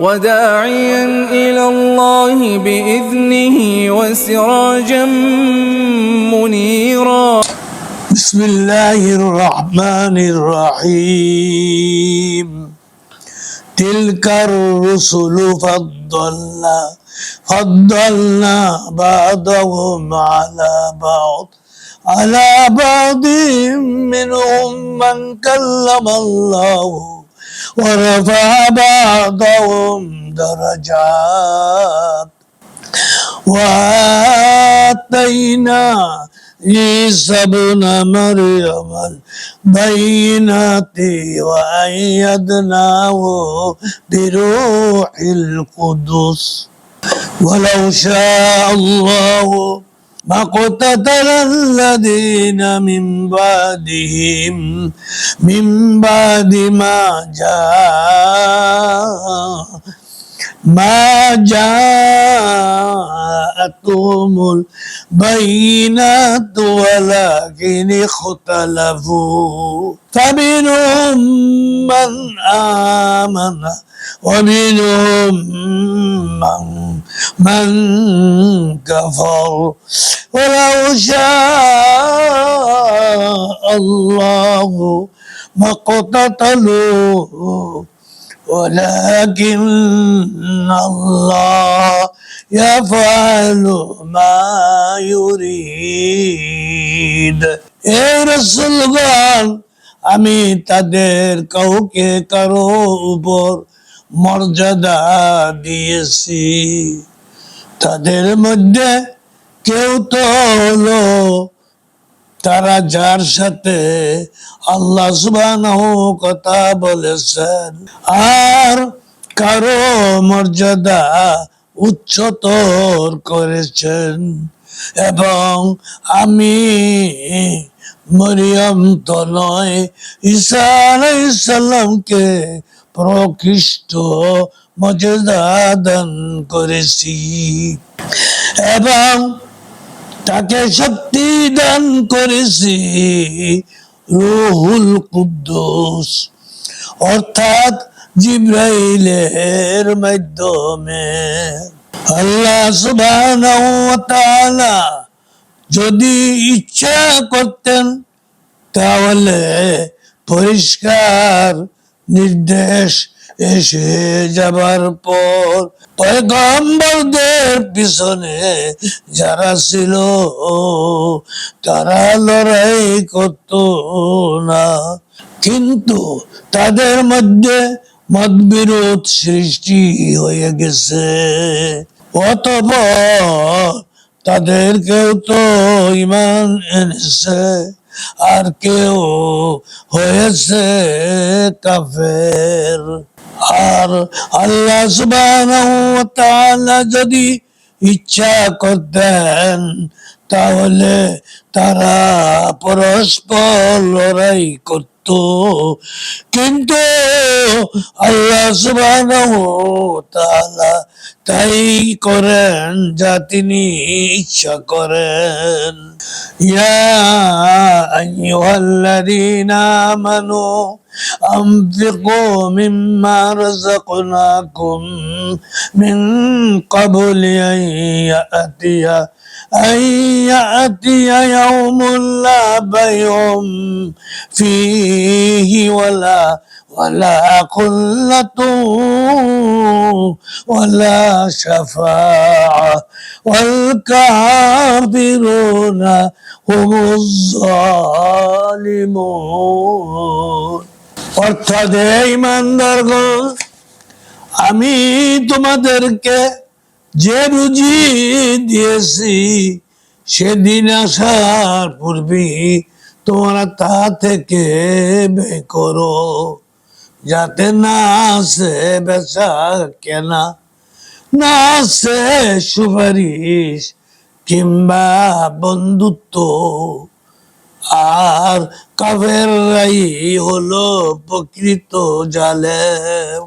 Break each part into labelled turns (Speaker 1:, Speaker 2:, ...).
Speaker 1: وداعيا إلى الله بإذنه وسراجا منيرا.
Speaker 2: بسم الله الرحمن الرحيم. تلك الرسل فضلنا فضلنا بعضهم على بعض. على بعض منهم من كلم الله ورفع بعضهم درجات. وآتينا عيسى ابن مريم البينات وأيدناه بروح القدس. ولو شاء الله ما اقتتل الذين من بعدهم من بعد ما جاء ما جاءتهم البينات ولكن اختلفوا فمنهم من آمن ومنهم من من كفر ولو شاء الله ما اقتتلوا ولكن الله يفعل ما يريد এই রসুলগণ আমি তাদের কাউকে কারো উপর মর্যাদা দিয়েছি। তাদের মধ্যে কেউ তো হলো। তারা যার সাথে আল্লাহ সুবহানাহু কথা বলেছেন, আর কারও মর্যাদা উচ্চতর করেছেন। এবং আমি মরিয়ম তো নয় ঈসা আলাইসাল্লামকে প্রকৃষ্ট মর্যাদা দান করেছি। এবং তাকে শক্তি দান করেছি রুহুল কুদ্দুস। অর্থাৎ জিব্রাইলের মাধ্যমে। আল্লাহ ওয়া যদি ইচ্ছা করতেন, তাহলে পরিষ্কার নির্দেশ এসে যাবার পর পয়গম্বরদের পিছনে যারা ছিল, তারা লড়াই করত না। কিন্তু তাদের মধ্যে মতবিরোধ সৃষ্টি হয়ে গেছে। অতপর তাদের কেউ তো ইমান এনেছে, আর কেউ হয়েছে কাফের। আর আল্লাহ তাআলা যদি ইচ্ছা করতেন, তাহলে তারা পরস্পর লড়াই করত। কিন্তু আল্লাহ সুবহানাহু ওয়া তাআলা তাই করেন যা তিনি ইচ্ছা করেন ইয়া আইয়ুহাল্লাযীনা আমানু أنفقوا مما رزقناكم من قبل أن يأتي أن يأتي يوم لا بيع فيه ولا ولا قلة ولا شفاعة والكافرون هم الظالمون অর্থাৎ ইমানদারগণ আমি তোমাদেরকে যে রুজি দিয়েছি, সেদিন আসার পূর্বে তোমরা তা থেকে ব্যয় করো। যাতে না আসে বেচা কেনা, না আসে সুপারিশ কিংবা বন্ধুত্ব। আর কাফেররাই হলো প্রকৃত জালেম।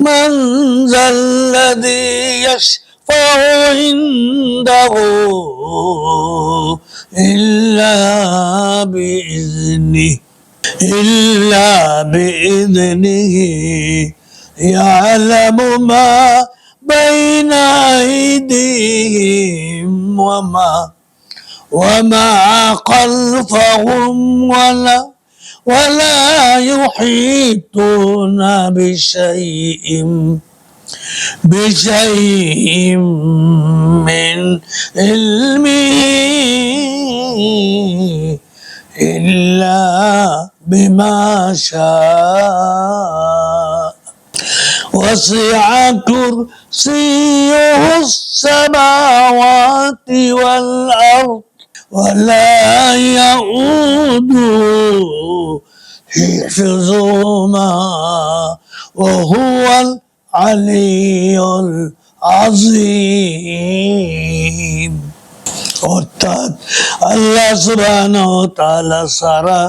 Speaker 2: من ذا الذي يشفع عنده إلا بإذنه إلا بإذنه. يعلم ما بين أيديهم وما وما خلفهم ولا ولا يحيطون بشيء بشيء من علمه إلا بما شاء. وسع كرسيه السماوات والأرض ولا يؤود حفظهما وهو العلي العظيم অর্থাৎ আল্লাহ সুবহানাহু ওয়া তাআলা ছাড়া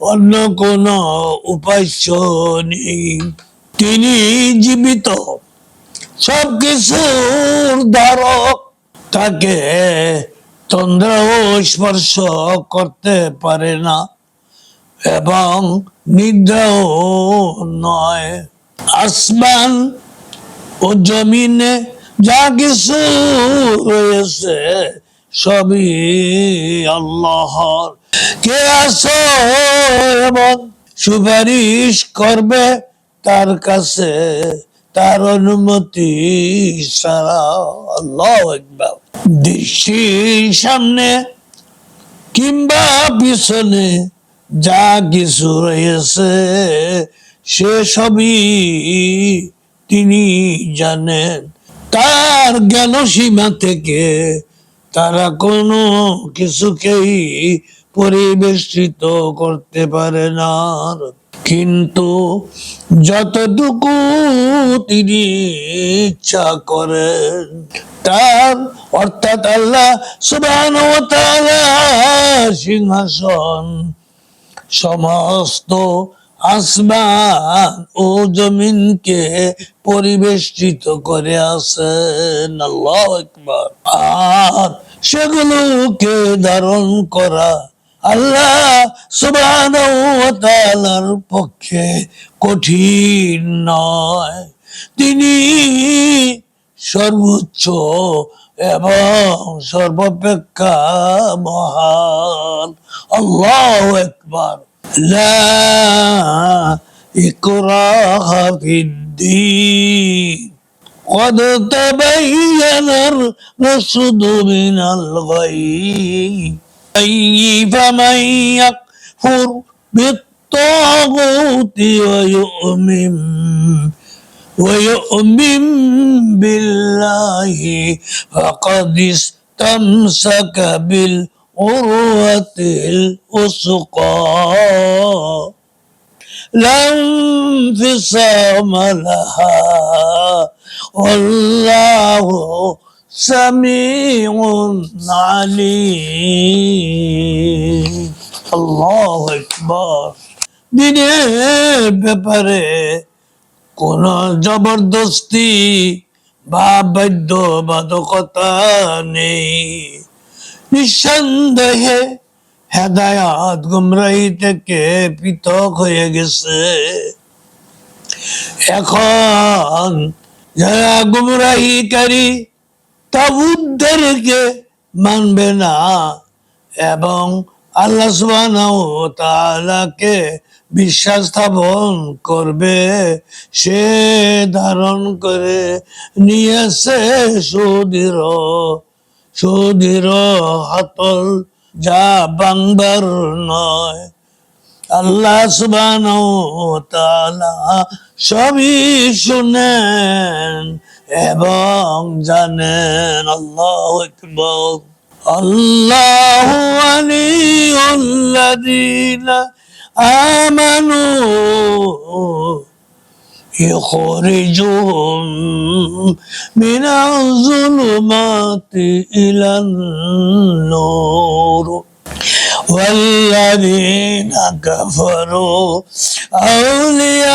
Speaker 2: অন্য কোন উপাস্য নেই তিনি জীবিত সব কিছুর ধারক তাকে তন্দ্রাও স্পর্শ করতে পারে না এবং নিদ্রাও নয়। আসমান ও জমিনে যা কিছু রয়েছে সবই আল্লাহর। কে আসো এবং সুপারিশ করবে তার কাছে? তার অনুমতি ছাড়া আল্লাহ একবার দৃষ্টির সামনে কিংবা পিছনে যা কিছু রয়েছে, সে সবই তিনি জানেন। তার জ্ঞান সীমা থেকে তারা কোনো কিছুকেই পরিবেষ্টিত করতে পারে না। কিন্তু যতটুকু তিনি ইচ্ছা করেন, তার অর্থাৎ আল্লাহ সুবাহ সিংহাসন, সমস্ত আসমান ও জমিনকে পরিবেষ্টিত করে আছেন। আল্লাহ একবার আর সেগুলোকে ধারণ করা আল্লাহ সুবহানাহু পক্ষে কঠিন নয় তিনি সর্বোচ্চ এবং সর্বাপেক্ষা মহান আল্লাহ একবার لا إكراه في الدين قد تبين الرشد من الغي فمن يكفر بالطاغوت ويؤمن ويؤمن بالله فقد استمسك بالعروة الوثقى. لا انفصام لها. والله سميع عليم الله أكبر দিনের ব্যাপারে কোন জবরদস্তি বা বাধ্যবাধকতা নেই নিঃসন্দেহে হেদায়াত গুমরাহি থেকে পৃথক হয়ে গেছে এখন যারা গুমরাহিকারী তাবুদদেরকে মানবে না এবং আল্লাহ তাআলাকে বিশ্বাস স্থাপন করবে, সে ধারণ করে নিয়েছে সুদৃঢ় সুদৃঢ় হাতল যা বাংবার নয়। আল্লাহ ওয়া সবই শুনেন। এবং জানেন আল্লাহু আকবার الله ولي الذين آمنوا يخرجهم من الظلمات إلى النور والذين كفروا أولياء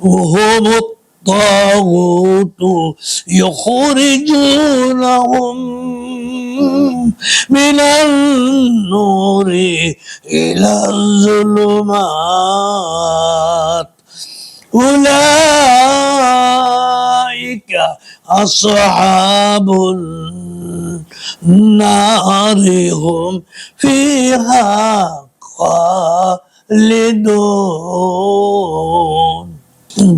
Speaker 2: وهم الطاغوت يخرجونهم من النور إلى الظلمات. أولئك أصحاب النار هم فيها خالدون.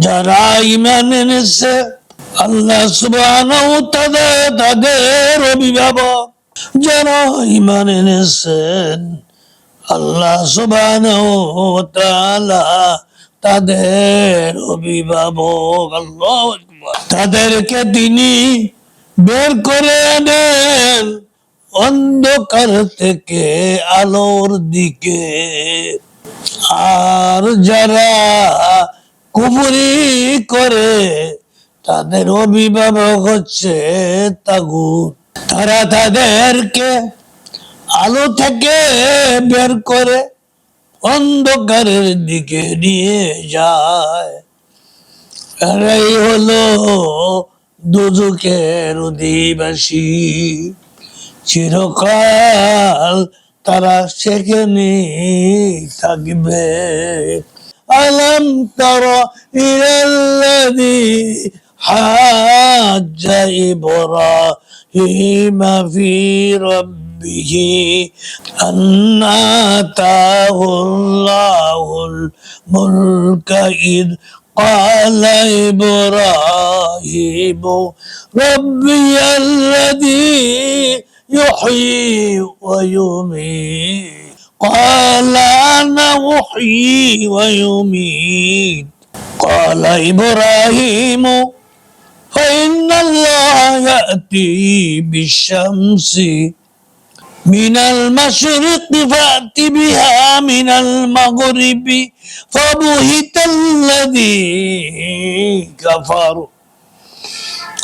Speaker 2: যারা ইমান এনেছে আল্লাহ সুবহানাহু তাদের অভিভাবক। যারা ইমান এনেছেন আল্লাহ তাআলা তাদের অভিভাবক। আল্লাহ তাদেরকে তিনি বের করে আনেন অন্ধকার থেকে আলোর দিকে। আর যারা কুপুরি করে, তাদের অভিভাবক হচ্ছে তাগুত তারা তাদেরকে আলো থেকে বের করে অন্ধকারের দিকে নিয়ে যায়। হলো দুজুকের অধিবাসী। চিরকাল তারা সেখানে থাকবে। ألم تر إلى الذي حاج إبراهيم في ربه أن آتاه الله الملك إذ قال إبراهيم ربي الذي يحيي ويميت. قال أنا أحيي ويميت قال إبراهيم فإن الله يأتي بالشمس من المشرق فأت بها من المغرب فبهت الذي كفر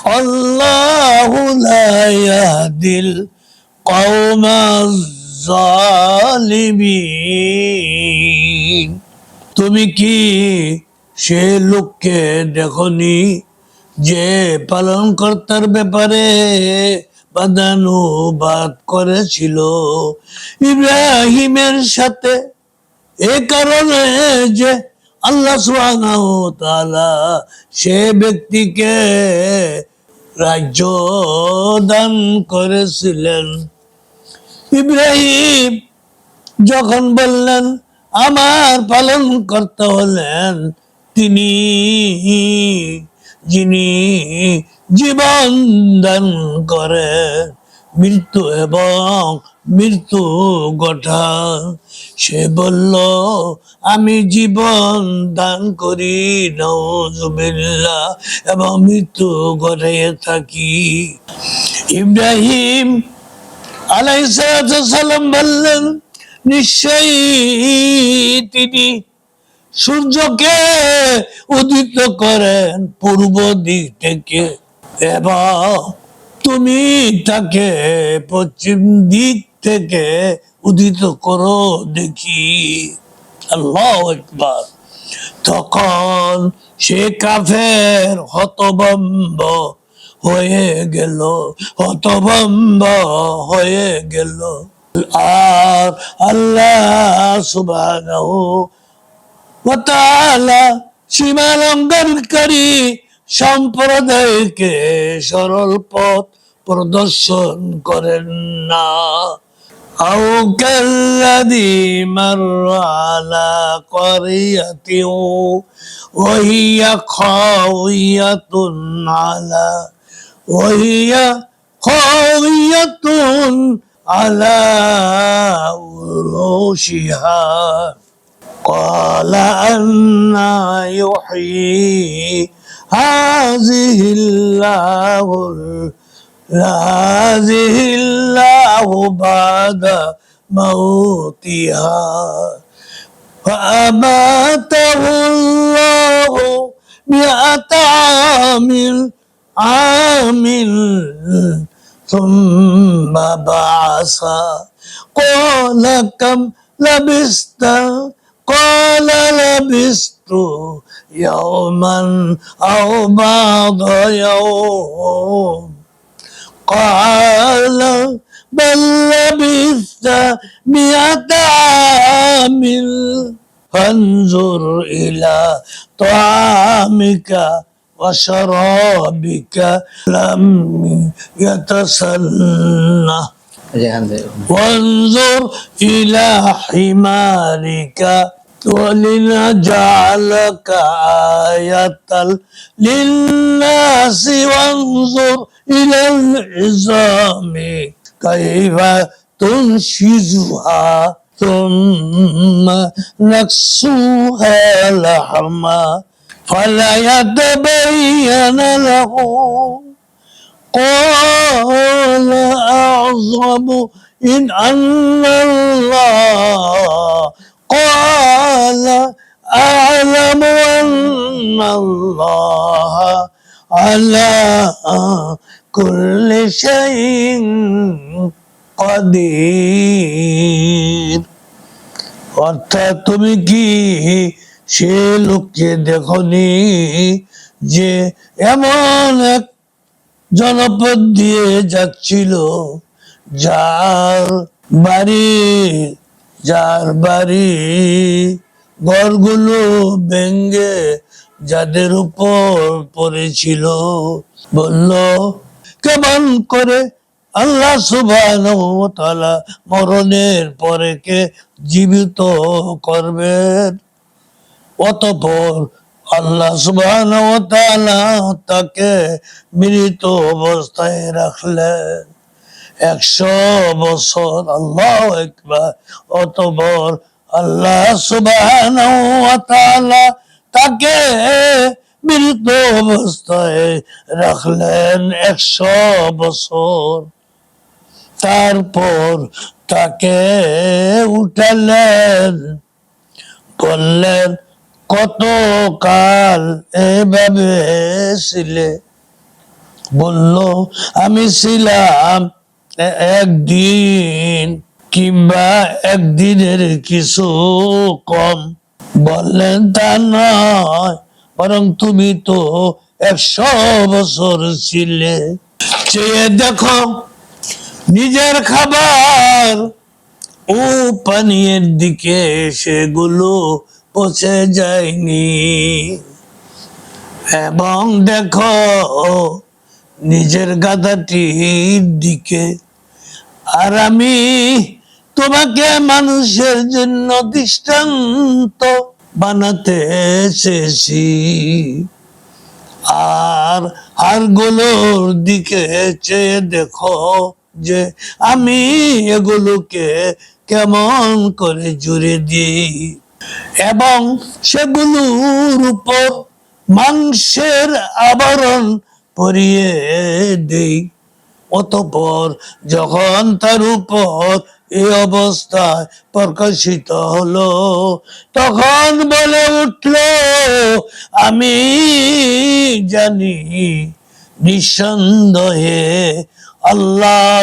Speaker 2: الله لا يهدي القوم الظالمين তুমি কি সে লোককে দেখনি যে পালন কর্তার ব্যাপারে বাদানুবাদ করেছিল? ইব্রাহিমের সাথে এ কারণে যে আল্লাহ ওয়া সে ব্যক্তিকে রাজ্য দান করেছিলেন। ইব্রাহিম যখন বললেন, আমার পালন করতে হলেন তিনি, যিনি জীবন দান করে মৃত্যু এবং মৃত্যু ঘটান। সে বলল, আমি জীবন দান করি নজুবিল্লা এবং মৃত্যু ঘটাইয়ে থাকি। ইব্রাহিম আলাইসালাম বললেন, নিশ্চয়ই তিনি সূর্যকে উদিত করেন পূর্ব দিক থেকে। এবং তুমি তাকে পশ্চিম দিক থেকে উদিত করো দেখি। আল্লাহ একবার তখন সে কাফের হতবম্ব হয়ে গেল হতবম্ব হয়ে গেল আর আল্লাহ সুবহানাহু ওয়া তাআলা সীমা লঙ্ঘনকারী সম্প্রদায়কে সরল পথ প্রদর্শন করেন না أو كالذي مر على قرية وهي خاوية على وهي خاوية على عروشها. قال أنا يحيي هذه الله هذه الله بعد موتها. فأماته الله مئة عام عام ثم بعث قال كم لبست قال لبست يوما أو بعض يوم قال بل لبثت مئة عام فانظر إلى طعامك وشرابك لم يتسنه. وانظر إلى حمارك ولنجعلك آية للناس. وانظر إلى العظام كيف تنشزها ثم نكسوها لحما. فلا يتبين له قال أعظم إن أن الله قال أعلم أن الله على كل شيء قدير অর্থাৎ তুমি কি সে লোককে দেখনি যে এমন এক জনপদ দিয়ে যাচ্ছিল, যার বাড়ি যার বাড়ি ঘরগুলো ভেঙ্গে যাদের উপর পড়েছিল। বলল, কেমন করে আল্লাহ ওয়া মরণের পরে কে জীবিত করবেন? অতপর আল্লাহ তাআলা তাকে মৃত অবস্থায় রাখলেন। একশো বছর, আল্লাহ একবার অতপর আল্লাহ তাআলা তাকে মৃত অবস্থায় রাখলেন একশো বছর। তারপর তাকে উঠালেন, বললেন কত কাল এভাবে ছিলে বলল, আমি ছিলাম একদিন কিংবা একদিনের কিছু কম। বললেন, তা নয়, বরং তুমি তো একশো বছর ছিলে। চেয়ে দেখো, নিজের খাবার ও পানীয়ের দিকে সেগুলো পচে যায়নি। এবং দেখো, নিজের গাদাটির দিকে। আর আমি তোমাকে মানুষের জন্য দৃষ্টান্ত বানাতে চেয়েছি আর আর হাড়গুলোর দিকে চেয়ে দেখো যে আমি এগুলোকে কেমন করে জুড়ে দিই। এবং সেগুলোর উপর মাংসের আবরণ পরিয়ে দেই। অতপর যখন তার উপর এই অবস্থায় প্রকাশিত হলো, তখন বলে উঠল, আমি জানি, নিঃসন্দেহে আল্লাহ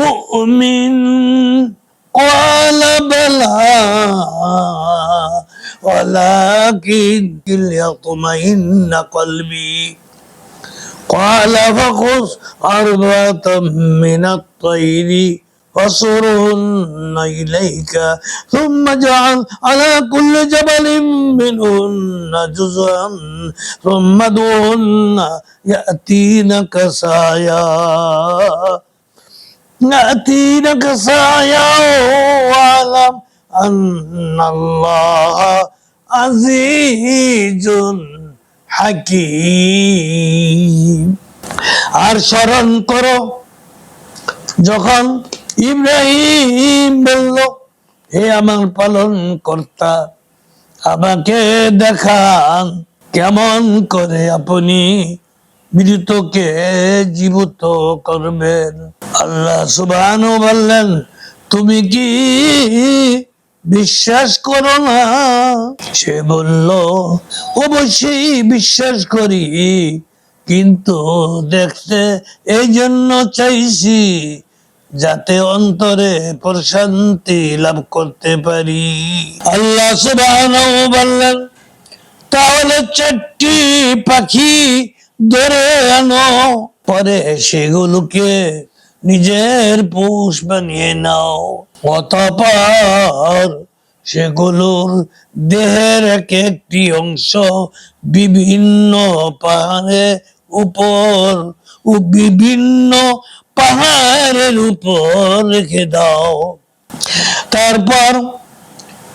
Speaker 2: تؤمن قال بلى ولكن ليطمئن قلبي قال فخذ أربعة من الطير فصرهن إليك ثم اجعل على كل جبل منهن جزءا ثم ادعهن يأتينك سعيا يأتينك سعيا واعلم أن الله আজিজুন হাকিম আর স্মরণ করো যখন ইব্রাহিম বলল হে আমার পালন কর্তা আমাকে দেখান কেমন করে আপনি মৃতকে জীবিত করবেন। আল্লাহ সুবহান বললেন, তুমি কি বিশ্বাস করো না? সে বলল, অবশ্যই বিশ্বাস করি, কিন্তু দেখতে এই জন্য চাইছি যাতে অন্তরে প্রশান্তি লাভ করতে পারি। আল্লাহ সুবহানাহু বললেন, তাহলে চারটি পাখি ধরে আনো। পরে সেগুলোকে নিজের পোষ বানিয়ে নাও। অতপর সেগুলোর দেহের এক একটি অংশ বিভিন্ন পাহাড়ে উপর ও বিভিন্ন পাহাড়ের উপর রেখে দাও। তারপর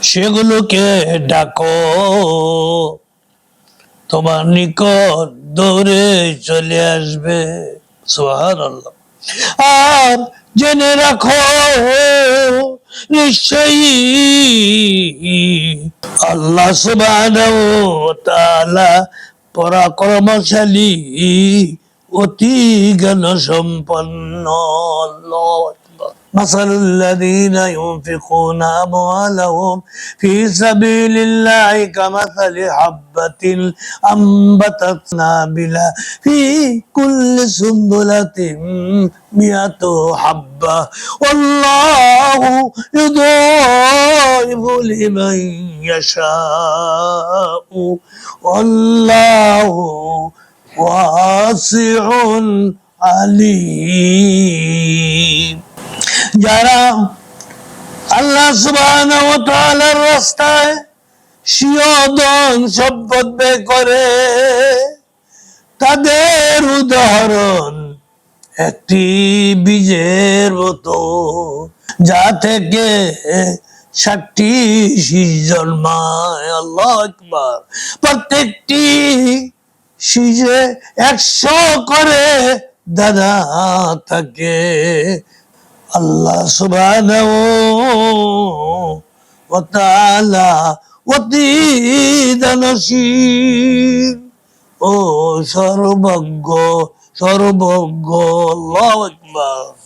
Speaker 2: সেগুলোকে ডাকো। তোমার নিকট দৌড়ে চলে আসবে সোহার আর জেনে রাখো, নিশ্চয়ই আল্লাহ তাআলা পরাক্রমশালী, অতি জ্ঞান সম্পন্ন আল্লাহু مثل الذين ينفقون أموالهم في سبيل الله كمثل حبة أنبتت نابلة في كل سنبلة مئة حبة والله يضاعف لمن يشاء والله واسع عليم যারা আল্লাহ সুবহানাহু রাস্তায় সিয়দন সম্পদ করে, তাদের উদাহরণ একটি বীজের মতো, যা থেকে ষাটটি শীষ জন্মায় আল্লাহ আকবার। প্রত্যেকটি শীষে একশো করে দাদা থাকে। আল্লাহ সুবহানাহু ওয়া তাআলা অতি দানশীল ও সর্বজ্ঞ সর্বজ্ঞ আল্লাহু আকবার।